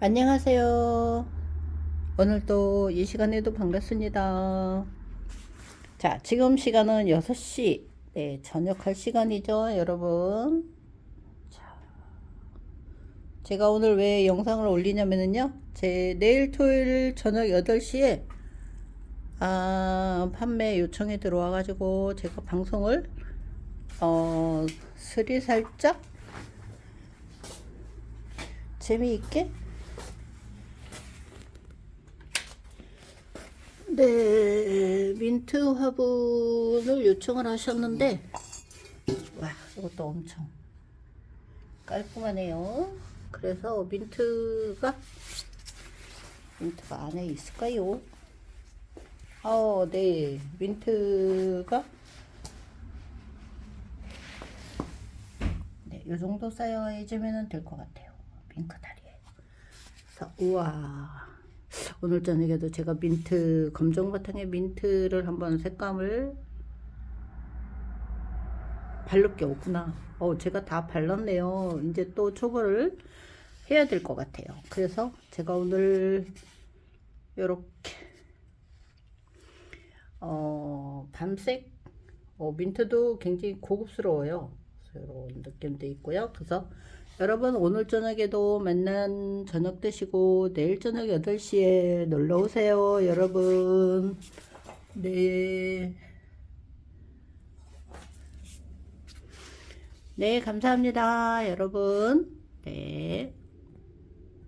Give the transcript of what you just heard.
안녕하세요. 오늘도 이 시간에도 반갑습니다. 자, 지금 시간은 6시. 네, 저녁 할 시간이죠, 여러분. 자, 제가 오늘 왜 영상을 올리냐면은요, 제 내일 토요일 저녁 8시에 아, 판매 요청이 들어와가지고 제가 방송을 어, 스리 살짝 재미있게 네, 민트 화분을 요청을 하셨는데, 와, 이것도 엄청 깔끔하네요. 그래서 민트가, 민트가 안에 있을까요? 어, 네, 민트가, 네, 요 정도 쌓여야지면 될 것 같아요. 핑크 다리에. 그래서, 우와. 오늘 저녁에도 제가 민트 검정 바탕에 민트를 한번 색감을 바를 게 없구나. 어, 제가 다 발랐네요. 이제 또 초벌을 해야 될 것 같아요. 그래서 제가 오늘 요렇게 어, 밤색 어, 민트도 굉장히 고급스러워요. 이런 느낌도 있고요. 그래서 여러분 오늘 저녁에도 맨날 저녁 드시고 내일 저녁 8시에 놀러 오세요. 여러분. 네. 네, 감사합니다. 여러분. 네.